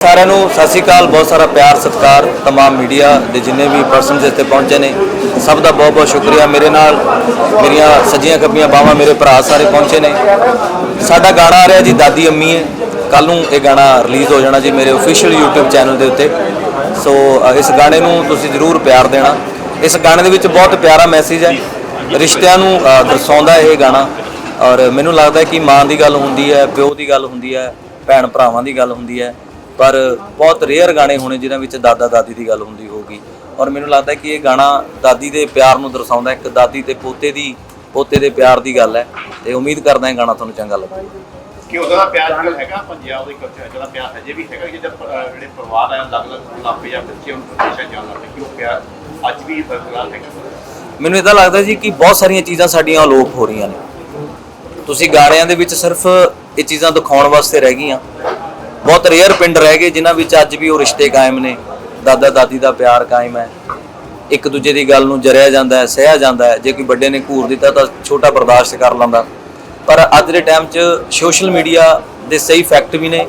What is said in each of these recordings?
ਸਾਰਿਆਂ ਨੂੰ ਸਤਿ ਸ਼੍ਰੀ ਅਕਾਲ ਬਹੁਤ ਸਾਰਾ ਪਿਆਰ ਸਤਿਕਾਰ तमाम ਮੀਡੀਆ ਦੇ ਜਿੰਨੇ ਵੀ ਪਰਸਨਸ ਇੱਥੇ ਪਹੁੰਚੇ ਨੇ ਸਭ ਦਾ ਬਹੁਤ ਬਹੁਤ ਸ਼ੁਕਰੀਆ ਮੇਰੇ ਨਾਲ ਮੇਰੀਆਂ ਸੱਜੀਆਂ ਖੱਬੀਆਂ ਬਾਹਾਂ ਮੇਰੇ ਭਰਾ ਸਾਰੇ ਪਹੁੰਚੇ ਨੇ ਸਾਡਾ ਗਾਣਾ ਆ ਰਿਹਾ ਜੀ ਦਾਦੀ ਅੰਮੀ ਹੈ ਕੱਲ ਨੂੰ ਇਹ ਗਾਣਾ ਰਿਲੀਜ਼ ਹੋ ਜਾਣਾ ਜੀ ਮੇਰੇ ਅਫੀਸ਼ੀਅਲ YouTube ਚੈਨਲ ਦੇ ਉੱਤੇ ਸੋ ਅ, ਇਸ ਗਾਣੇ ਨੂੰ ਤੁਸੀਂ ਜ਼ਰੂਰ ਪਿਆਰ ਦੇਣਾ ਇਸ ਗਾਣੇ ਦੇ ਵਿੱਚ ਬਹੁਤ ਪਿਆਰਾ ਮੈਸੇਜ ਹੈ ਰਿਸ਼ਤਿਆਂ ਨੂੰ ਅ, ਦਰਸਾਉਂਦਾ ਇਹ ਗਾਣਾ ਔਰ ਮੈਨੂੰ ਲੱਗਦਾ ਹੈ ਕਿ ਮਾਂ ਦੀ ਗੱਲ ਹੁੰਦੀ ਹੈ ਪਿਓ ਦੀ ਗੱਲ ਹੁੰਦੀ ਹੈ ਭੈਣ ਭਰਾਵਾਂ ਦੀ ਗੱਲ ਹੁੰਦੀ ਹੈ ਪਰ ਬਹੁਤ ਰੇਅਰ ਗਾਣੇ ਹੋਣੇ ਜਿਨ੍ਹਾਂ ਵਿੱਚ ਦਾਦਾ ਦਾਦੀ ਦੀ ਗੱਲ ਹੁੰਦੀ ਹੋਊਗੀ। ਔਰ ਮੈਨੂੰ ਲੱਗਦਾ ਕਿ ਇਹ ਗਾਣਾ ਦਾਦੀ ਦੇ ਪਿਆਰ ਨੂੰ ਦਰਸਾਉਂਦਾ ਇੱਕ ਦਾਦੀ ਤੇ ਪੋਤੇ ਦੀ ਪੋਤੇ ਦੇ ਪਿਆਰ ਦੀ ਗੱਲ ਹੈ। ਤੇ ਉਮੀਦ ਕਰਦਾ ਹਾਂ ਗਾਣਾ ਤੁਹਾਨੂੰ ਚੰਗਾ ਲੱਗੂ। ਕਿ ਉਹਦਾ ਦਾ ਪਿਆਰ ਜਿਹੜਾ ਹੈਗਾ ਪੰਜਾਬ ਦੇ ਕਲਚਰ ਜਿਹੜਾ ਪਿਆਰ ਹਜੇ ਵੀ ਹੈਗਾ ਕਿ ਜਦ ਜਿਹੜੇ ਪਰਿਵਾਰ ਆ ਅਲੱਗ-ਅਲੱਗ ਲਾਪੇ ਜਾਂ ਬੱਚੇ ਉਹਨੂੰ ਜਾਣ ਲੱਗਦੇ ਕਿ ਉਹ ਪਿਆਰ ਅੱਜ ਵੀ ਬਰਕਰਾਰ ਹੈਗਾ। ਮੈਨੂੰ ਇਦਾਂ ਲੱਗਦਾ ਜੀ ਕਿ ਬਹੁਤ ਸਾਰੀਆਂ ਚੀਜ਼ਾਂ ਸਾਡੀਆਂ ਅਲੋਪ ਹੋ ਰਹੀਆਂ ਨੇ। ਤੁਸੀਂ ਗਾਣਿਆਂ ਦੇ ਵਿੱਚ ਸਿਰਫ ਇਹ ਚੀਜ਼ਾਂ ਦਿਖਾਉਣ ਵਾਸਤੇ ਰਹਿ ਗਈਆਂ। ਬਹੁਤ ਰੇਅਰ ਪਿੰਡ ਰਹਿ ਗਏ, ਜਿਨ੍ਹਾਂ ਵਿੱਚ ਅੱਜ ਵੀ ਉਹ ਰਿਸ਼ਤੇ ਕਾਇਮ ਨੇ। ਦਾਦਾ, ਦਾਦੀ ਦਾ ਪਿਆਰ ਕਾਇਮ ਹੈ। ਇੱਕ ਦੂਜੇ ਦੀ ਗੱਲ ਨੂੰ ਜਰਿਆ ਜਾਂਦਾ ਹੈ, ਸਹਿਆ ਜਾਂਦਾ ਹੈ। ਜੇ ਕੋਈ ਵੱਡੇ ਨੇ ਘੂਰ ਦਿੱਤਾ ਤਾਂ ਛੋਟਾ ਬਰਦਾਸ਼ਤ ਕਰ ਲੈਂਦਾ। ਪਰ ਅੱਜ ਦੇ ਟਾਈਮ 'ਚ ਸੋਸ਼ਲ ਮੀਡੀਆ ਦੇ ਸਹੀ ਫੈਕਟ ਵੀ ਨੇ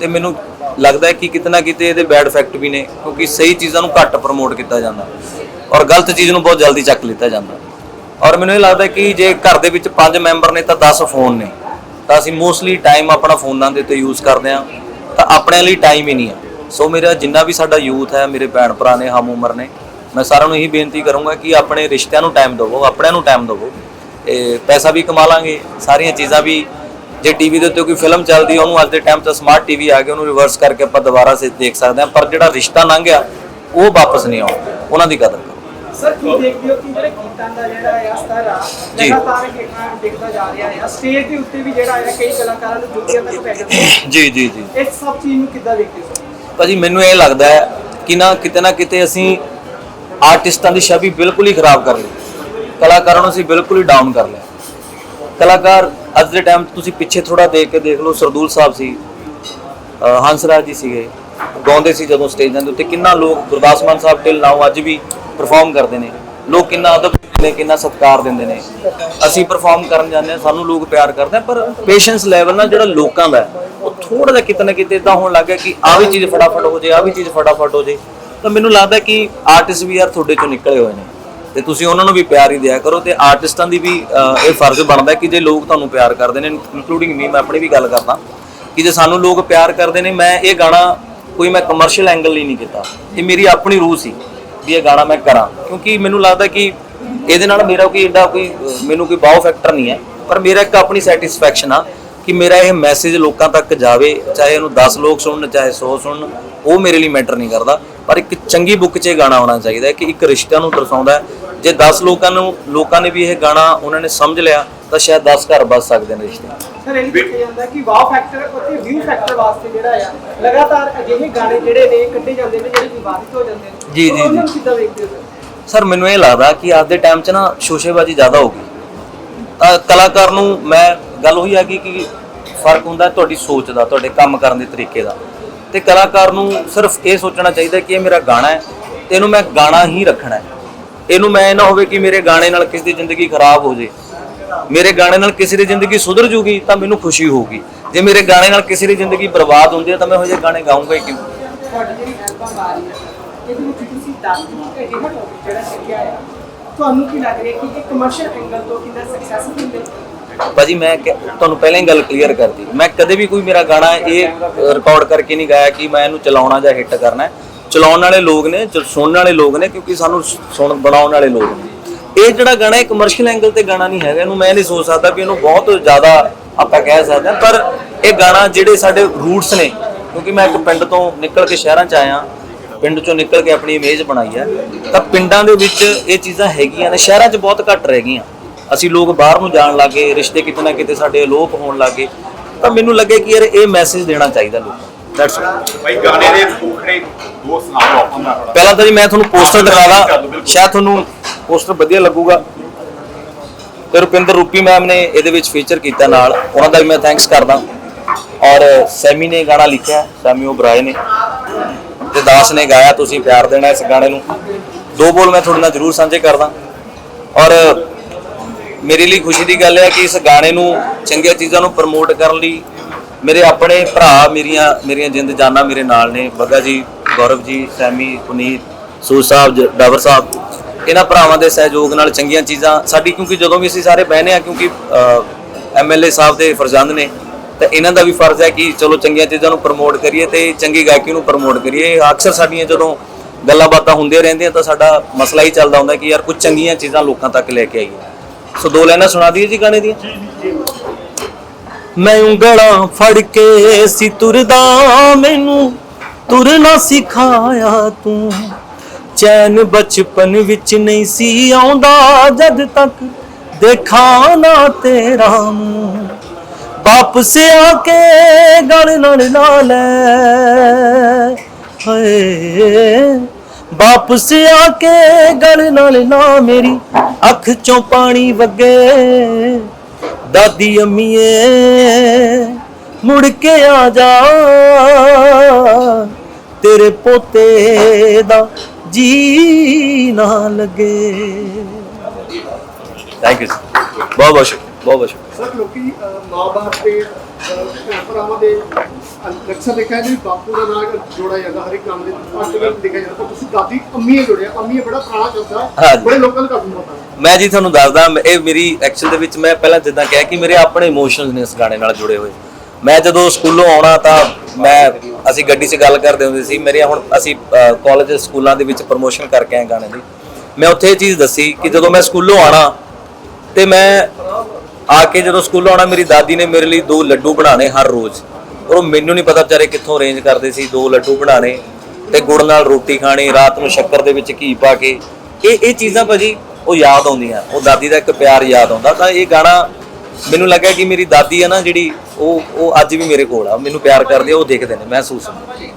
ਤੇ ਮੈਨੂੰ ਲੱਗਦਾ ਹੈ ਕਿ ਕਿਤਨਾ ਕਿਤੇ ਇਹਦੇ ਬੈਡ ਫੈਕਟ ਵੀ ਨੇ, ਕਿਉਂਕਿ ਸਹੀ ਚੀਜ਼ਾਂ ਨੂੰ ਘੱਟ ਪ੍ਰਮੋਟ ਕੀਤਾ ਜਾਂਦਾ ਔਰ ਗਲਤ ਚੀਜ਼ ਨੂੰ ਬਹੁਤ ਜਲਦੀ ਚੱਕ ਲਿੱਤਾ ਜਾਂਦਾ। ਔਰ ਮੈਨੂੰ ਇਹ ਲੱਗਦਾ ਕਿ ਜੇ ਘਰ ਦੇ ਵਿੱਚ 5 ਮੈਂਬਰ ਨੇ ਤਾਂ 10 ਫੋਨ ਨੇ। ਤਾਂ ਅਸੀਂ ਮੋਸਟਲੀ ਟਾਈਮ ਆਪਣਾ ਫੋਨਾਂ ਦੇ ਉੱਤੇ ਯੂਜ਼ ਕਰਦੇ ਹਾਂ। ਤਾਂ ਆਪਣੇ ਲਈ ਟਾਈਮ ਹੀ ਨਹੀਂ ਹੈ। ਸੋ ਮੇਰਾ ਜਿੰਨਾ ਵੀ ਸਾਡਾ ਯੂਥ ਹੈ, ਮੇਰੇ ਭੈਣ ਭਰਾ ਨੇ, ਹਮ ਉਮਰ ਨੇ, ਮੈਂ ਸਾਰਿਆਂ ਨੂੰ ਇਹੀ ਬੇਨਤੀ ਕਰੂੰਗਾ ਕਿ ਆਪਣੇ ਰਿਸ਼ਤਿਆਂ ਨੂੰ ਟਾਈਮ ਦਿਵੋ, ਆਪਣਿਆਂ ਨੂੰ ਟਾਈਮ ਦਿਵੋ। ਇਹ ਪੈਸਾ ਵੀ ਕਮਾ ਲਾਂਗੇ, ਸਾਰੀਆਂ ਚੀਜ਼ਾਂ ਵੀ, ਜੇ ਟੀਵੀ ਦੇ ਉੱਤੇ ਕੋਈ ਫਿਲਮ ਚੱਲਦੀ ਉਹਨੂੰ ਅੱਜ ਦੇ ਟਾਈਮ 'ਚ ਸਮਾਰਟ ਟੀਵੀ ਆ ਗਿਆ ਉਹਨੂੰ ਰਿਵਰਸ ਕਰਕੇ ਆਪਾਂ ਦੁਬਾਰਾ ਸੇ ਦੇਖ ਸਕਦੇ ਹਾਂ, ਪਰ ਜਿਹੜਾ ਰਿਸ਼ਤਾ ਲੰਘ ਗਿਆ, ਉਹ ਵਾਪਸ ਨਹੀਂ ਆਉਣਾ, ਉਹਨਾਂ ਦੀ ਕਦਰ ਸਰ ਕੀ ਦੇਖਦੇ ਹੋ ਕਿ ਜਿਹੜੇ ਗੀਤਾਂ ਦਾ ਜਿਹੜਾ ਹੈ ਸਤਰ ਆ। ਲਗਾਤਾਰ ਹੇਠਾਂ ਡਿੱਗਦਾ ਜਾ ਰਿਹਾ ਹੈ। ਸਟੇਜ ਦੇ ਉੱਤੇ ਵੀ ਜਿਹੜਾ ਹੈ ਕਈ ਕਲਾਕਾਰਾਂ ਨੂੰ ਜੁੱਤੀਆਂ ਤੱਕ ਪੈ ਜਾਂਦੀਆਂ ਜੀ ਜੀ ਜੀ। ਇਸ ਸਭ ਚੀਜ਼ ਨੂੰ ਕਿੱਦਾਂ ਦੇਖਦੇ ਹੋ? ਭਾਜੀ ਮੈਨੂੰ ਇਹ ਲੱਗਦਾ ਹੈ ਕਿ ਨਾ ਕਿਤੇ ਨਾ ਕਿਤੇ ਅਸੀਂ ਆਰਟਿਸਟਾਂ ਦੀ ਛਵੀ ਬਿਲਕੁਲ ਹੀ ਖਰਾਬ ਕਰ ਲਈ। ਕਲਾਕਾਰਾਂ ਨੂੰ ਅਸੀਂ ਬਿਲਕੁਲ ਹੀ ਡਾਊਨ ਕਰ ਲਿਆ। ਕਲਾਕਾਰ ਅੱਜ ਦੇ ਟਾਈਮ ਤੁਸੀਂ ਪਿੱਛੇ ਥੋੜਾ ਦੇਖ ਕੇ ਦੇਖ ਲਓ ਸਰਦੂਲ ਸਾਹਿਬ ਸੀ ਹੰਸਰਾਜ ਜੀ ਸੀਗੇ ਗਾਉਂਦੇ ਸੀ ਜਦੋਂ ਸਟੇਜਾਂ ਦੇ ਉੱਤੇ। ਕਿੰਨਾ ਲੋਕ ਗੁਰਦਾਸ ਮਾਨ ਸਾਹਿਬ ਟਿਲ ਅੱਜ ਵੀ ਪਰਫਾਰਮ ਕਰਦੇ ਨੇ। ਲੋਕ ਕਿੰਨਾ ਅਦਬ ਦਿੰਦੇ ਨੇ, ਕਿੰਨਾ ਸਤਿਕਾਰ ਦਿੰਦੇ ਨੇ। ਅਸੀਂ ਪਰਫਾਰਮ ਕਰਨ ਜਾਂਦੇ ਹਾਂ, ਸਾਨੂੰ ਲੋਕ ਪਿਆਰ ਕਰਦੇ ਆ ਪਰ ਪੇਸ਼ੈਂਸ ਲੈਵਲ ਨਾ ਜਿਹੜਾ ਲੋਕਾਂ ਦਾ ਉਹ ਥੋੜਾ ਜਿਹਾ ਕਿਤੇ ਨਾ ਕਿਤੇ ਇਦਾਂ ਹੋਣ ਲੱਗ ਗਿਆ ਕਿ ਆਹ ਵੀ ਚੀਜ਼ ਫਟਾਫਟ ਹੋ ਜੇ, ਆਹ ਵੀ ਚੀਜ਼ ਫਟਾਫਟ ਹੋ ਜੇ। ਤਾਂ ਮੈਨੂੰ ਲੱਗਦਾ ਕਿ ਆਰਟਿਸਟ ਵੀ ਯਾਰ ਤੁਹਾਡੇ ਚੋਂ ਨਿਕਲੇ ਹੋਏ ਨੇ। ਤੇ ਤੁਸੀਂ ਉਹਨਾਂ ਨੂੰ ਵੀ ਪਿਆਰ ਹੀ ਦਿਆ ਕਰੋ ਤੇ ਆਰਟਿਸਟਾਂ ਦੀ ਵੀ ਇਹ ਫਰਜ਼ ਬਣਦਾ ਕਿ ਜੇ ਲੋਕ ਤੁਹਾਨੂੰ ਪਿਆਰ ਕਰਦੇ ਨੇ ਇਨਕਲੂਡਿੰਗ ਮੀ ਮੈਂ ਆਪਣੀ ਵੀ ਗੱਲ ਕਰਦਾ ਕਿ ਜੇ ਸਾਨੂੰ ਲੋਕ ਪਿਆਰ ਕਰਦੇ ਨੇ, ਮੈਂ ਇਹ ਗਾਣਾ ਕੋਈ ਮੈਂ ਕਮਰਸ਼ੀਅਲ ਐਂਗਲ ਲਈ ਨਹੀਂ ਕੀਤਾ। ਇਹ ਮੇਰੀ ਆਪਣੀ ਰੂਹ ਸੀ। ਵੀ ਇਹ ਗਾਣਾ ਮੈਂ ਕਰਾਂ। ਕਿਉਂਕਿ ਮੈਨੂੰ ਲੱਗਦਾ ਕਿ ਇਹਦੇ ਨਾਲ ਮੇਰਾ ਕੋਈ ਏਡਾ ਕੋਈ, ਮੈਨੂੰ ਕੋਈ ਬਾਓ ਫੈਕਟਰ ਨਹੀਂ ਹੈ। ਪਰ ਮੇਰਾ ਇੱਕ ਆਪਣੀ ਸੈਟੀਸਫੈਕਸ਼ਨ ਆ ਕਿ ਮੇਰਾ ਇਹ ਮੈਸੇਜ ਲੋਕਾਂ ਤੱਕ ਜਾਵੇ, ਚਾਹੇ ਉਹਨੂੰ 10 ਲੋਕ ਸੁਣਨ, ਚਾਹੇ 100 ਸੁਣਨ, ਉਹ ਮੇਰੇ ਲਈ ਮੈਟਰ ਨਹੀਂ ਕਰਦਾ। ਪਰ ਇੱਕ ਚੰਗੀ ਬੁੱਕ 'ਚ ਇਹ ਗਾਣਾ ਆਉਣਾ ਚਾਹੀਦਾ ਕਿ ਇੱਕ ਰਿਸ਼ਤਿਆਂ ਨੂੰ ਦਰਸਾਉਂਦਾ ਜੇ 10 ਲੋਕਾਂ ਨੂੰ ਲੋਕਾਂ ਨੇ ਵੀ ਇਹ ਗਾਣਾ ਉਹਨਾਂ ਨੇ ਸਮਝ ਲਿਆ ਤਾਂ ਸ਼ਾਇਦ 10 ਘਰ ਬਚ ਸਕਦੇ ਨੇ ਰਿਸ਼ਤੇ। ਸਰ ਇਹ ਵੀ ਦੇਖਿਆ ਜਾਂਦਾ ਕਿ ਵਾਓ ਫੈਕਟਰ ਅਤੇ ਵਿਊ ਫੈਕਟਰ ਵਾਸਤੇ ਜਿਹੜਾ ਆ ਲਗਾਤਾਰ ਅਜਿਹੇ ਗਾਣੇ ਜਿਹੜੇ ਨੇ ਕੱਢੇ ਜਾਂਦੇ ਨੇ ਜਿਹੜੇ ਵਿਵਾਦਿਤ ਹੋ ਜਾਂਦੇ ਨੇ। ਜੀ, ਜੀ, ਉਹਨਾਂ ਨੂੰ ਜੀ। ਕਿੱਦਾਂ ਦੇਖਦੇ ਹੋ ਸਰ? ਮੈਨੂੰ ਇਹ ਲੱਗਦਾ ਕਿ ਅੱਜ ਦੇ ਟਾਈਮ 'ਚ ਨਾ ਸ਼ੋਸ਼ੇਬਾਜ਼ੀ ਜ਼ਿਆਦਾ ਹੋ ਗਈ। ਤਾਂ ਕਲਾਕਾਰ ਨੂੰ ਮੈਂ ਗੱਲ ਉਹੀ ਆ ਗਈ ਕਿ ਫ਼ਰਕ ਹੁੰਦਾ ਤੁਹਾਡੀ ਸੋਚ ਦਾ ਤੁਹਾਡੇ ਕੰਮ ਕਰਨ ਦੇ ਤਰੀਕੇ ਦਾ। ਤੇ ਕਲਾਕਾਰ ਨੂੰ ਸਿਰਫ ਇਹ ਸੋਚਣਾ ਚਾਹੀਦਾ ਕਿ ਇਹ ਮੇਰਾ ਗਾਣਾ ਹੈ ਤੇ ਇਹਨੂੰ ਮੈਂ ਗਾਣਾ ਹੀ ਰੱਖਣਾ ਹੈ। ਇਹਨੂੰ ਮੈਂ ਇਹ ਨਾ ਹੋਵੇ ਕਿ ਮੇਰੇ ਗਾਣੇ ਨਾਲ ਕਿਸੇ ਦੀ ਜ਼ਿੰਦਗੀ ਖਰਾਬ ਹੋ ਜੇ। ਮੇਰੇ ਗਾਣੇ ਨਾਲ ਕਿਸੇ ਦੀ ਜ਼ਿੰਦਗੀ ਸੁਧਰ ਜੂਗੀ ਤਾਂ ਮੈਨੂੰ ਖੁਸ਼ੀ ਹੋਊਗੀ। ਜੇ ਮੇਰੇ ਗਾਣੇ ਨਾਲ ਕਿਸੇ ਦੀ ਜ਼ਿੰਦਗੀ ਬਰਬਾਦ ਹੁੰਦੀ ਹੈ ਤਾਂ ਮੈਂ ਇਹੋ ਜਿਹੇ ਗਾਣੇ ਗਾਉਂਗਾ ਹੀ ਕਿਉਂ? ਤੁਹਾਡੀ ਜਿਹੜੀ ਐਲਬਮ ਆ ਰਹੀ ਹੈ ਇਹਦੇ ਵਿੱਚ ਤੁਸੀਂ ਦੱਸ ਦਿਓ ਕਿ ਅਜਿਹਾ ਟੌਪਿਕ ਜਿਹੜਾ ਚੱਕਿਆ ਆ। ਤੁਹਾਨੂੰ ਕੀ ਲੱਗ ਰਿਹਾ ਕਿ ਇਹ ਕਮਰਸ਼ੀਅਲ ਐਂਗਲ ਤੋਂ ਕਿੰਨਾ ਸਕਸੈਸਫੁਲ ਹੈ ਭਾਜੀ ਮੈਂ ਤੁਹਾਨੂੰ ਪਹਿਲਾਂ ਹੀ ਗੱਲ ਕਲੀਅਰ ਕਰਤੀ। ਮੈਂ ਕਦੇ ਵੀ ਕੋਈ ਮੇਰਾ ਗਾਣਾ ਇਹ ਰਿਕਾਰਡ ਕਰਕੇ ਨਹੀਂ ਗਾਇਆ ਕਿ ਮੈਂ ਇਹਨੂੰ ਚਲਾਉਣਾ ਜਾਂ ਹਿੱਟ ਕਰਨਾ ਹੈ। ਚਲਾਉਣ ਵਾਲੇ ਲੋਕ ਨੇ ਸੁਣਨ ਵਾਲੇ ਲੋਕ ਨੇ, ਕਿਉਂਕਿ ਸਾਨੂੰ ਸੁਣ, ਬਣਾਉਣ ਵਾਲੇ ਲੋਕ ਨੇ। ਇਹ ਜਿਹੜਾ ਗਾਣਾ ਇਹ ਕਮਰਸ਼ੀਅਲ ਐਂਗਲ ਤੇ ਗਾਣਾ ਨਹੀਂ ਹੈਗਾ, ਇਹਨੂੰ ਮੈਂ ਨਹੀਂ ਸੋਚ ਸਕਦਾ ਵੀ ਇਹਨੂੰ ਬਹੁਤ ਜ਼ਿਆਦਾ ਆਪਾਂ ਕਹਿ ਸਕਦੇ ਹਾਂ, ਪਰ ਇਹ ਗਾਣਾ ਜਿਹੜੇ ਸਾਡੇ ਰੂਟਸ ਨੇ, ਕਿਉਂਕਿ ਮੈਂ ਇੱਕ ਪਿੰਡ ਤੋਂ ਨਿਕਲ ਕੇ ਸ਼ਹਿਰਾਂ 'ਚ ਆਇਆ, ਪਿੰਡ ਚੋਂ ਨਿਕਲ ਕੇ ਆਪਣੀ ਇਮੇਜ ਬਣਾਈ ਹੈ, ਤਾਂ ਪਿੰਡਾਂ ਦੇ ਵਿੱਚ ਇਹ ਚੀਜ਼ਾਂ ਹੈਗੀਆਂ ਨੇ, ਸ਼ਹਿਰਾਂ 'ਚ ਬਹੁਤ ਘੱਟ ਰਹਿ ਗਈਆਂ। ਅਸੀਂ ਲੋਕ ਬਾਹਰ ਨੂੰ ਜਾਣ ਲੱਗੇ, ਰਿਸ਼ਤੇ ਕਿਤੇ ਨਾ ਕਿਤੇ ਸਾਡੇ ਅਲੋਪ ਹੋਣ ਲੱਗੇ, ਤਾਂ ਮੈਨੂੰ ਲੱਗੇ ਕਿ ਯਾਰ ਇਹ ਮੈਸੇਜ ਦੇਣਾ ਚਾਹੀਦਾ ਲੋਕਾਂ ਦੈਟਸ ਭਾਈ, ਗਾਣੇ ਦੇ ਫੂਖੜੇ ਦੋ ਸੁਣਾਓ ਆਪਾਂ ਦਾ ਥੋੜਾ ਪਹਿਲਾਂ ਤਾਂ ਜੀ ਮੈਂ ਤੁਹਾਨੂੰ ਪੋਸਟਰ ਦਿਖਾਦਾ ਸ਼ਾਇਦ ਤੁਹਾਨੂੰ ਪੋਸਟਰ ਵਧੀਆ ਲੱਗੂਗਾ। ਤੇ ਰੁਪਿੰਦਰ ਰੂਪੀ ਮੈਮ ਨੇ ਇਹਦੇ ਵਿੱਚ ਫੀਚਰ ਕੀਤਾ ਨਾਲ। ਉਹਨਾਂ ਦਾ ਵੀ ਮੈਂ ਥੈਂਕਸ ਕਰਦਾ। ਔਰ ਸੈਮੀ ਨੇ ਗਾਣਾ ਲਿਖਿਆ। ਸੈਮੀ ਓਬਰਾਏ ਨੇ। ਤੇ ਦਾਸ ਨੇ ਗਾਇਆ ਤੁਸੀਂ ਪਿਆਰ ਦੇਣਾ ਇਸ ਗਾਣੇ ਨੂੰ। ਦੋ ਬੋਲ ਮੈਂ ਤੁਹਾਡੇ ਨਾਲ ਜ਼ਰੂਰ ਸਾਂਝੇ ਕਰਦਾ। ਔਰ ਮੇਰੇ ਲਈ ਖੁਸ਼ੀ ਦੀ ਗੱਲ ਹੈ ਕਿ ਇਸ ਗਾਣੇ ਨੂੰ ਚੰਗੀਆਂ ਚੀਜ਼ਾਂ ਨੂੰ ਪ੍ਰਮੋਟ ਕਰਨ ਲਈ ਮੇਰੇ ਆਪਣੇ ਭਰਾ ਮੇਰੀਆਂ ਮੇਰੀਆਂ ਜਿੰਦ ਜਾਨਾਂ ਮੇਰੇ ਨਾਲ ਨੇ, ਬੱਗਾ ਜੀ, ਗੌਰਵ ਜੀ, ਸੈਮੀ, ਪੁਨੀਤ, ਸੂਰ ਸਾਹਿਬ, ਜ- ਡਾਵਰ ਸਾਹਿਬ, ਇਹਨਾਂ ਭਰਾਵਾਂ ਦੇ ਸਹਿਯੋਗ ਨਾਲ ਚੰਗੀਆਂ ਚੀਜ਼ਾਂ ਸਾਡੀ, ਕਿਉਂਕਿ ਜਦੋਂ ਵੀ ਅਸੀਂ ਸਾਰੇ ਬਹਿਨੇ ਆ ਕਿਉਂਕਿ ਐਮਐਲਏ ਸਾਹਿਬ ਦੇ ਫਰਜ਼ੰਦ ਨੇ, ਤਾਂ ਇਹਨਾਂ ਦਾ ਵੀ ਫਰਜ਼ ਹੈ ਕਿ ਚਲੋ ਚੰਗੀਆਂ ਚੀਜ਼ਾਂ ਨੂੰ ਪ੍ਰਮੋਟ ਕਰੀਏ ਤੇ ਚੰਗੀ ਗਾਇਕੀ ਨੂੰ ਪ੍ਰਮੋਟ ਕਰੀਏ। ਅਕਸਰ ਸਾਡੀਆਂ ਜਦੋਂ ਗੱਲਾਂ ਬਾਤਾਂ ਹੁੰਦੀਆਂ ਰਹਿੰਦੀਆਂ, ਤਾਂ ਸਾਡਾ ਮਸਲਾ ਹੀ ਚੱਲਦਾ ਹੁੰਦਾ ਕਿ ਯਾਰ ਕੁਝ ਚੰਗੀਆਂ ਚੀਜ਼ਾਂ ਲੋਕਾਂ ਤੱਕ ਲੈ ਕੇ ਆਈਏ। ਸੋ ਦੋ ਲਾਈਨਾਂ ਸੁਣਾ ਦਈਏ ਜੀ ਗਾਣੇ ਦੀਆਂ? ਮੈਂ ਉਂਗਲਾਂ ਫੜ ਕੇ ਸੀ ਤੁਰਦਾ, ਮੈਨੂੰ ਤੁਰਨਾ ਸਿਖਾਇਆ ਤੂੰ। ਚੈਨ ਬਚਪਨ ਵਿੱਚ ਨਹੀਂ ਸੀ ਆਉਂਦਾ, ਜਦ ਤੱਕ ਦੇਖਾ ਨਾ ਤੇਰਾ ਮੂੰਹ। ਵਾਪਸ ਆ ਕੇ ਗਲ ਨਾਲ ਨਾ ਲੈ। ਹਾਏ, ਵਾਪਸ ਆ ਕੇ ਗਲ ਨਾਲ ਨਾ ਮੇਰੀ ਅੱਖ ਚੋਂ ਪਾਣੀ ਵਗੇ। ਦਾਦੀ ਅੰਮੀਏ ਮੁੜ ਕੇ ਆ ਜਾ। ਤੇਰੇ ਪੋਤੇ ਦਾ ਜੀ ਨਾ ਲੱਗੇ। ਥੈਂਕ ਯੂ ਬਹੁਤ ਬਹੁਤ ਸ਼ੁਕਰੀਆ ਬਹੁਤ ਬਹੁਤ ਸ਼ੁਕਰੀਆ। ਸਰ ਲੋਕੀ ਮਾਂ-ਬਾਪ ਤੇ ਭਰਾਵਾਂ ਦੇ ਅਕਸਰ ਦੇਖਿਆ ਜੀ ਬਾਪੂ ਦਾ ਨਾਮ ਜੋੜਿਆ ਜਾਂਦਾ ਹਰ ਇੱਕ ਕੰਮ ਦੇ ਅੱਜ ਤੱਕ ਦੇਖਿਆ ਜਾਂਦਾ। ਪਰ ਤੁਸੀਂ ਦਾਦੀ ਅੰਮੀਏ ਜੋੜਿਆ ਅੰਮੀਏ ਬੜਾ ਪੁਰਾਣਾ ਸ਼ਬਦ ਹੈ ਹਾਂਜੀ। ਬੜੇ ਲੋਕਾਂ ਨੂੰ ਘੱਟ ਨੂੰ ਪਤਾ। ਮੈਂ ਜੀ ਤੁਹਾਨੂੰ ਦੱਸਦਾ ਮੈਂ- ਇਹ ਮੇਰੀ ਐਕਚੁਅਲ ਦੇ ਵਿੱਚ ਮੈਂ ਪਹਿਲਾਂ ਜਿੱਦਾਂ ਕਿਹਾ ਕਿ ਮੇਰੇ ਆਪਣੇ ਇਮੋਸ਼ਨਸ ਨੇ ਇਸ ਗਾਣੇ ਨਾਲ ਜੁੜੇ ਹੋਏ। ਮੈਂ ਜਦੋਂ ਸਕੂਲੋਂ ਆਉਣਾ ਤਾਂ ਮੈਂ ਅਸੀਂ ਗੱਡੀ 'ਚ ਗੱਲ ਕਰਦੇ ਹੁੰਦੇ ਸੀ ਮੇਰੇ ਹੁਣ ਅਸੀਂ ਕਾਲਜ ਸਕੂਲਾਂ ਦੇ ਵਿੱਚ ਪ੍ਰੋਮੋਸ਼ਨ ਕਰਕੇ ਆਏ ਗਾਣੇ ਦੀ। ਮੈਂ ਉੱਥੇ ਇਹ ਚੀਜ਼ ਦੱਸੀ ਕਿ ਜਦੋਂ ਮੈਂ ਸਕੂਲੋਂ ਆਣਾ ਤੇ ਮੈਂ ਆ ਕੇ ਜਦੋਂ ਸਕੂਲੋਂ ਆਉਣਾ ਮੇਰੀ ਦਾਦੀ ਨੇ ਮੇਰੇ ਲਈ ਦੋ ਲੱਡੂ ਬਣਾਣੇ ਹਰ ਰੋਜ਼। ਔਰ ਉਹ ਮੈਨੂੰ ਨਹੀਂ ਪਤਾ ਵਿਚਾਰੇ ਕਿੱਥੋਂ ਅਰੇਂਜ ਕਰਦੇ ਸੀ ਦੋ ਲੱਡੂ ਬਣਾਣੇ ਤੇ ਗੁੜ ਨਾਲ ਰੋਟੀ ਖਾਣੀ ਰਾਤ ਨੂੰ ਸ਼ੱਕਰ ਦੇ ਵਿੱਚ ਘੀ ਪਾ ਕੇ। ਇਹ ਇਹ ਚੀਜ਼ਾਂ ਭਾਜੀ ਉਹ ਯਾਦ ਆਉਂਦੀਆਂ ਉਹ ਦਾਦੀ ਦਾ ਇੱਕ ਪਿਆਰ ਯਾਦ ਆਉਂਦਾ। ਤਾਂ ਇਹ ਗਾਣਾ ਮੈਨੂੰ ਲੱਗਿਆ ਕਿ ਮੇਰੀ ਦਾਦੀ ਹੈ ਨਾ ਜਿਹੜੀ ਉਹ ਉਹ ਅੱਜ ਵੀ ਮੇਰੇ ਕੋਲ ਆ ਮੈਨੂੰ ਪਿਆਰ ਕਰਦੀ ਆ ਉਹ ਦੇਖਦੇ ਨੇ ਮਹਿਸੂਸ ਹੁੰਦਾ। ਜਾਂਦੇ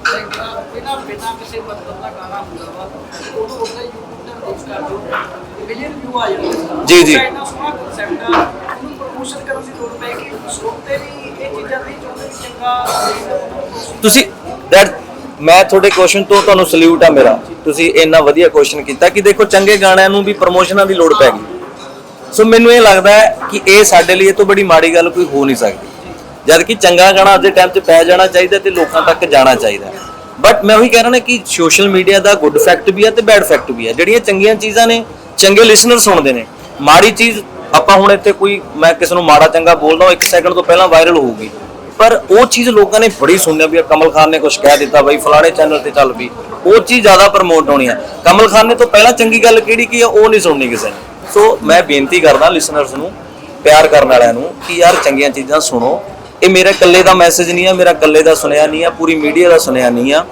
ਜੀ, ਜੀ। ਤੁਸੀਂ ਦੈਟ ਮੈਂ ਤੁਹਾਡੇ ਕੁਐਸਚਨ ਤੋਂ ਤੁਹਾਨੂੰ ਸਲੂਟ ਆ ਮੇਰਾ। ਤੁਸੀਂ ਇੰਨਾ ਵਧੀਆ ਕੁਐਸਚਨ ਕੀਤਾ ਕਿ ਦੇਖੋ ਚੰਗੇ ਗਾਣਿਆਂ ਨੂੰ ਵੀ ਪ੍ਰਮੋਸ਼ਨਾਂ ਦੀ ਲੋੜ ਪੈ ਗਈ। ਸੋ ਮੈਨੂੰ ਇਹ ਲੱਗਦਾ ਹੈ ਕਿ ਇਹ ਸਾਡੇ ਲਈ ਇਹ ਤੋਂ ਬੜੀ ਮਾੜੀ ਗੱਲ ਕੋਈ ਹੋ ਨਹੀਂ ਸਕਦੀ। ਜਦ ਕਿ ਚੰਗਾ ਗਾਣਾ ਅੱਜ ਦੇ ਟਾਈਮ 'ਚ ਪੈ ਜਾਣਾ ਚਾਹੀਦਾ ਤੇ ਲੋਕਾਂ ਤੱਕ ਜਾਣਾ ਚਾਹੀਦਾ। ਬਟ ਮੈਂ ਉਹੀ ਕਹਿ ਰਿਹਾ ਨਾ ਕਿ ਸੋਸ਼ਲ ਮੀਡੀਆ ਦਾ ਗੁੱਡ ਫੈਕਟ ਵੀ ਹੈ ਤੇ ਬੈਡ ਫੈਕਟ ਵੀ ਹੈ ਜਿਹੜੀਆਂ ਚੰਗੀਆਂ ਚੀਜ਼ਾਂ ਨੇ, ਚੰਗੇ ਲਿਸਨਰ ਸੁਣਦੇ ਨੇ। ਮਾੜੀ ਚੀਜ਼ ਆਪਾਂ ਹੁਣ ਇੱਥੇ ਕੋਈ, ਮੈਂ ਕਿਸੇ ਨੂੰ ਮਾੜਾ ਚੰਗਾ ਬੋਲਦਾ ਹਾਂ, ਇੱਕ ਸੈਕਿੰਡ ਤੋਂ ਪਹਿਲਾਂ ਵਾਇਰਲ ਹੋਊਗੀ। ਪਰ ਉਹ ਚੀਜ਼ ਲੋਕਾਂ ਨੇ ਬੜੀ ਸੁਣਿਆ ਵੀ ਕਮਲ ਖਾਨ ਨੇ ਕੁਝ ਕਹਿ ਦਿੱਤਾ ਬਈ, ਫਲਾਣੇ ਚੈਨਲ ਤੇ ਚੱਲ ਪਈ ਉਹ ਚੀਜ਼ ਜ਼ਿਆਦਾ ਪ੍ਰਮੋਟ ਹੋਣੀ ਹੈ ਕਮਲ ਖਾਨ ਨੇ ਤੋਂ ਪਹਿਲਾਂ ਚੰਗੀ ਗੱਲ ਕਿਹੜੀ ਕੀ ਆ? ਉਹ ਨਹੀਂ ਸੁਣਨੀ ਕਿਸੇ ਨੇ। ਸੋ ਮੈਂ ਬੇਨਤੀ ਕਰਦਾ ਲਿਸਨਰਸ ਨੂੰ, ਪਿਆਰ ਕਰਨ ਵਾਲਿਆਂ ਨੂੰ, ਕਿ ਯਾਰ ਚੰਗੀਆਂ ਚੀਜ਼ਾਂ ਸੁਣੋ। ਇਹ ਮੇਰੇ ਇਕੱਲੇ ਦਾ ਮੈਸੇਜ ਨਹੀਂ ਆ, ਮੇਰਾ ਇਕੱਲੇ ਦਾ ਸੁਣਿਆ ਨਹੀਂ ਆ, ਪੂਰੀ ਮੀਡੀਆ ਦਾ ਸੁਣਿਆ ਨਹੀਂ ਆ।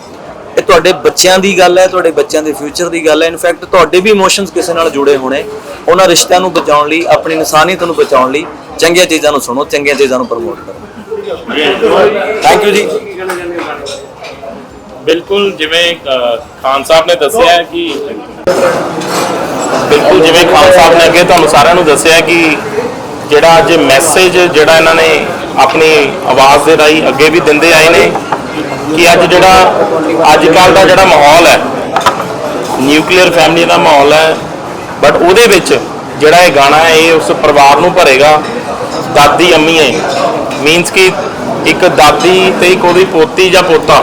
ਇਹ ਤੁਹਾਡੇ ਬੱਚਿਆਂ ਦੀ ਗੱਲ ਹੈ, ਤੁਹਾਡੇ ਬੱਚਿਆਂ ਦੇ ਫਿਊਚਰ ਦੀ ਗੱਲ ਹੈ। ਇਨਫੈਕਟ ਤੁਹਾਡੇ ਵੀ ਇਮੋਸ਼ਨਸ ਕਿਸੇ ਨਾਲ ਜੁੜੇ ਹੋਣੇ। ਉਹਨਾਂ ਰਿਸ਼ਤਿਆਂ ਨੂੰ ਬਚਾਉਣ ਲਈ, ਆਪਣੀ ਇਨਸਾਨੀਅਤ ਨੂੰ ਬਚਾਉਣ ਲਈ ਚੰਗੀਆਂ ਚੀਜ਼ਾਂ ਨੂੰ ਸੁਣੋ, ਚੰਗੀਆਂ ਚੀਜ਼ਾਂ ਨੂੰ ਪ੍ਰਮੋਟ ਕਰੋ। ਥੈਂਕ ਯੂ ਜੀ। ਬਿਲਕੁਲ ਜਿਵੇਂ ਖਾਨ ਸਾਹਿਬ ਨੇ ਦੱਸਿਆ ਕਿ ਬਿਲਕੁਲ ਜਿਵੇਂ ਖਾਨ ਸਾਹਿਬ ਨੇ ਅੱਗੇ ਤੁਹਾਨੂੰ ਸਾਰਿਆਂ ਨੂੰ ਦੱਸਿਆ ਕਿ ਜਿਹੜਾ ਅੱਜ ਮੈਸੇਜ ਜਿਹੜਾ ਇਹਨਾਂ ਨੇ ਆਪਣੀ ਆਵਾਜ਼ ਦੇ ਰਾਹੀਂ ਅੱਗੇ ਵੀ ਦਿੰਦੇ ਆਏ ਨੇ ਕਿ ਅੱਜ ਜਿਹੜਾ, ਅੱਜ ਕੱਲ ਦਾ ਜਿਹੜਾ ਮਾਹੌਲ ਹੈ ਨਿਊਕਲੀਅਰ ਫੈਮਿਲੀ ਦਾ ਮਾਹੌਲ ਹੈ ਬਟ ਉਹਦੇ ਵਿੱਚ ਜਿਹੜਾ ਇਹ ਗਾਣਾ ਹੈ, ਇਹ ਉਸ ਪਰਿਵਾਰ ਨੂੰ ਭਰੇਗਾ। ਦਾਦੀ ਅੰਮੀਏ ਮੀਨਸ ਕਿ ਇੱਕ ਦਾਦੀ ਤੇ ਇੱਕ ਉਹਦੀ ਪੋਤੀ ਜਾਂ ਪੋਤਾ,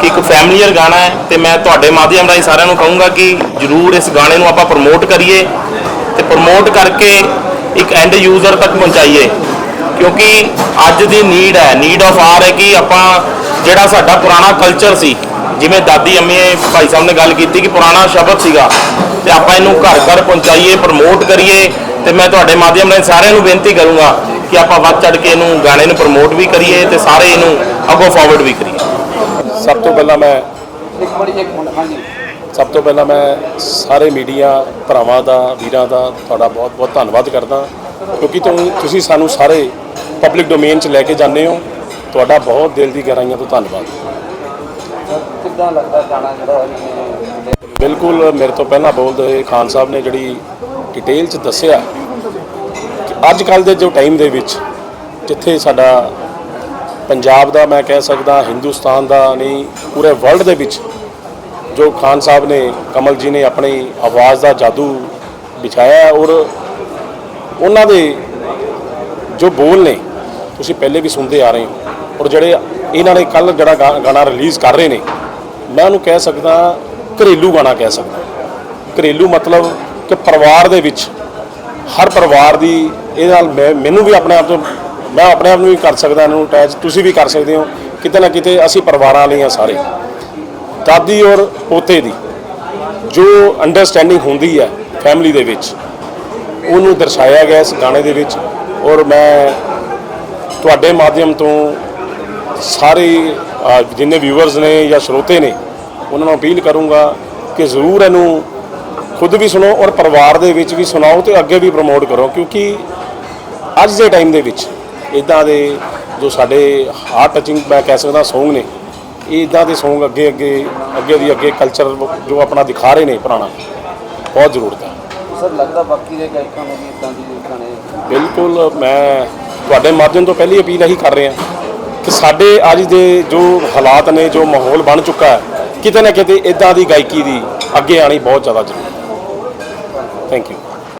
ਕਿ ਇੱਕ ਫੈਮਲੀਅਰ ਗਾਣਾ ਹੈ। ਤੇ ਮੈਂ ਤੁਹਾਡੇ ਮਾਧਿਅਮ ਰਾਹੀਂ ਸਾਰਿਆਂ ਨੂੰ ਕਹੂੰਗਾ ਕਿ ਜਰੂਰ ਇਸ ਗਾਣੇ ਨੂੰ ਆਪਾਂ ਪ੍ਰਮੋਟ ਕਰੀਏ ਤੇ ਪ੍ਰਮੋਟ ਕਰਕੇ ਇੱਕ ਐਂਡ ਯੂਜ਼ਰ ਤੱਕ ਪਹੁੰਚਾਈਏ। ਕਿਉਂਕਿ ਅੱਜ ਦੀ ਨੀਡ ਹੈ। ਨੀਡ ਆਫ ਆਰ ਹੈ ਕਿ ਆਪਾਂ ਜਿਹੜਾ ਸਾਡਾ ਪੁਰਾਣਾ ਕਲਚਰ ਸੀ ਜਿਵੇਂ ਦਾਦੀ ਅੰਮੀਏ ਭਾਈ ਸਾਹਿਬ ਨੇ ਗੱਲ ਕੀਤੀ ਕਿ ਪੁਰਾਣਾ ਸ਼ਬਦ ਸੀਗਾ, ਤੇ ਆਪਾਂ ਇਹਨੂੰ ਘਰ ਘਰ ਪਹੁੰਚਾਈਏ ਪ੍ਰਮੋਟ ਕਰੀਏ, ਤੇ ਮੈਂ ਤੁਹਾਡੇ ਮਾਧਿਅਮ ਨਾਲ ਸਾਰਿਆਂ ਨੂੰ ਬੇਨਤੀ ਕਰੂੰਗਾ ਕਿ ਆਪਾਂ ਵੱਧ ਚੜ ਕੇ ਇਹਨੂੰ ਗਾਣੇ ਨੂੰ ਪ੍ਰਮੋਟ ਵੀ ਕਰੀਏ ਤੇ ਸਾਰੇ ਇਹਨੂੰ ਅੱਗੋਂ ਫਾਰਵਰਡ ਵੀ ਕਰੀਏ। ਸਭ ਤੋਂ ਪਹਿਲਾਂ ਮੈਂ ਸਭ ਤੋਂ ਪਹਿਲਾਂ ਮੈਂ ਸਾਰੇ ਮੀਡੀਆ ਭਰਾਵਾਂ ਦਾ, ਵੀਰਾਂ ਦਾ ਤੁਹਾਡਾ ਬਹੁਤ ਬਹੁਤ ਧੰਨਵਾਦ ਕਰਦਾ, ਕਿਉਂਕਿ ਤੁਸੀਂ ਸਾਨੂੰ ਸਾਰੇ ਪਬਲਿਕ ਡੋਮੇਨ 'ਚ ਲੈ ਕੇ ਜਾਂਦੇ ਹੋ। ਤੁਹਾਡਾ ਬਹੁਤ ਦਿਲ ਦੀ ਗਹਿਰਾਈਆਂ ਤੋਂ ਧੰਨਵਾਦ। ਕਿੱਦਾਂ ਲੱਗਦਾ ਬਿਲਕੁਲ ਮੇਰੇ ਤੋਂ ਪਹਿਲਾਂ ਬੋਲਦੇ ਹੋਏ ਖਾਨ ਸਾਹਿਬ ਨੇ ਜਿਹੜੀ ਡਿਟੇਲ 'ਚ ਦੱਸਿਆ ਕਿ ਅੱਜ ਕੱਲ ਦੇ ਜੋ ਟਾਈਮ ਦੇ ਵਿੱਚ ਜਿੱਥੇ ਸਾਡਾ ਪੰਜਾਬ ਦਾ ਮੈਂ ਕਹਿ ਸਕਦਾ, ਹਿੰਦੁਸਤਾਨ ਦਾ ਨਹੀਂ, ਪੂਰੇ ਵਰਲਡ ਦੇ ਵਿੱਚ ਜੋ ਖਾਨ ਸਾਹਿਬ ਨੇ, ਕਮਲ ਜੀ ਨੇ ਆਪਣੀ ਆਵਾਜ਼ ਦਾ ਜਾਦੂ ਵਿਛਾਇਆ ਔਰ ਉਹਨਾਂ ਦੇ ਜੋ ਬੋਲ ਨੇ, ਤੁਸੀਂ ਪਹਿਲੇ ਵੀ ਸੁਣਦੇ ਆ ਰਹੇ ਹੋ ਔਰ ਜਿਹੜੇ ਇਹਨਾਂ ਨੇ ਕੱਲ ਜਿਹੜਾ ਗਾ- ਗਾਣਾ ਰਿਲੀਜ਼ ਕਰ ਰਹੇ ਨੇ ਮੈਂ ਉਹਨੂੰ ਕਹਿ ਸਕਦਾ ਘਰੇਲੂ ਗਾਣਾ ਕਹਿ ਸਕਦਾ। ਘਰੇਲੂ ਮਤਲਬ ਕਿ ਪਰਿਵਾਰ ਦੇ ਵਿੱਚ ਹਰ ਪਰਿਵਾਰ ਦੀ ਇਹ ਨਾਲ ਮੈਂ, ਮੈਨੂੰ ਵੀ ਆਪਣੇ ਆਪ ਤੋਂ, ਮੈਂ ਆਪਣੇ ਆਪ ਨੂੰ ਵੀ ਕਰ ਸਕਦਾ, ਇਹਨੂੰ ਅਟੈਚ ਤੁਸੀਂ ਵੀ ਕਰ ਸਕਦੇ ਹੋ, ਕਿਤੇ ਨਾ ਕਿਤੇ ਅਸੀਂ ਪਰਿਵਾਰਾਂ ਲਈ ਹਾਂ ਸਾਰੇ। ਦਾਦੀ ਔਰ ਪੋਤੇ ਦੀ ਜੋ ਅੰਡਰਸਟੈਂਡਿੰਗ ਹੁੰਦੀ ਹੈ ਫੈਮਿਲੀ ਦੇ ਵਿੱਚ, ਉਹਨੂੰ ਦਰਸਾਇਆ ਗਿਆ ਇਸ ਗਾਣੇ ਦੇ ਵਿੱਚ ਔਰ ਮੈਂ ਤੁਹਾਡੇ ਮਾਧਿਅਮ ਤੋਂ ਸਾਰੇ ਜਿੰਨੇ ਵਿਊਅਰਸ ਨੇ ਜਾਂ ਸਰੋਤੇ ਨੇ ਉਹਨਾਂ ਨੂੰ ਅਪੀਲ ਕਰੂੰਗਾ ਕਿ ਜ਼ਰੂਰ ਇਹਨੂੰ ਖੁਦ ਵੀ ਸੁਣੋ ਔਰ ਪਰਿਵਾਰ ਦੇ ਵਿੱਚ ਵੀ ਸੁਣਾਓ ਤੇ ਅੱਗੇ ਵੀ ਪ੍ਰਮੋਟ ਕਰੋ ਕਿਉਂਕਿ ਅੱਜ ਦੇ ਟਾਈਮ ਦੇ ਵਿੱਚ ਇਦਾਂ ਦੇ ਜੋ ਸਾਡੇ ਹਾਰਟ ਟਚਿੰਗ ਮੈਂ ਕਹਿ ਸਕਦਾ Song ਨੇ ਇਹ ਇਦਾਂ ਦੇ Song ਅੱਗੇ ਅੱਗੇ ਅੱਗੇ ਦੀ ਅੱਗੇ ਕਲਚਰ ਜੋ ਆਪਣਾ ਦਿਖਾ ਰਹੇ ਨੇ ਪੁਰਾਣਾ ਬਹੁਤ ਜ਼ਰੂਰਤ ਹੈ। ਸਰ ਲੱਗਦਾ ਬਾਕੀ ਦੇ ਗਾਇਕਾਂ ਨੂੰ ਵੀ ਇਦਾਂ ਦੀ ਗਾਣੇ ਬਿਲਕੁਲ ਮੈਂ ਤੁਹਾਡੇ ਮਾਧਿਅਮ ਤੋਂ ਪਹਿਲੀ ਅਪੀਲ ਇਹੀ ਕਰ ਰਿਹਾ। ਕਿ ਸਾਡੇ ਅੱਜ ਦੇ ਜੋ ਹਾਲਾਤ ਨੇ, ਜੋ ਮਾਹੌਲ ਬਣ ਚੁੱਕਾ ਹੈ, ਕਿਤੇ ਨਾ ਕਿਤੇ ਇਦਾਂ ਦੀ ਗਾਇਕੀ ਦੀ ਅੱਗੇ ਆਣੀ ਬਹੁਤ ਜ਼ਿਆਦਾ ਜ਼ਰੂਰੀ ਹੈ। Thank you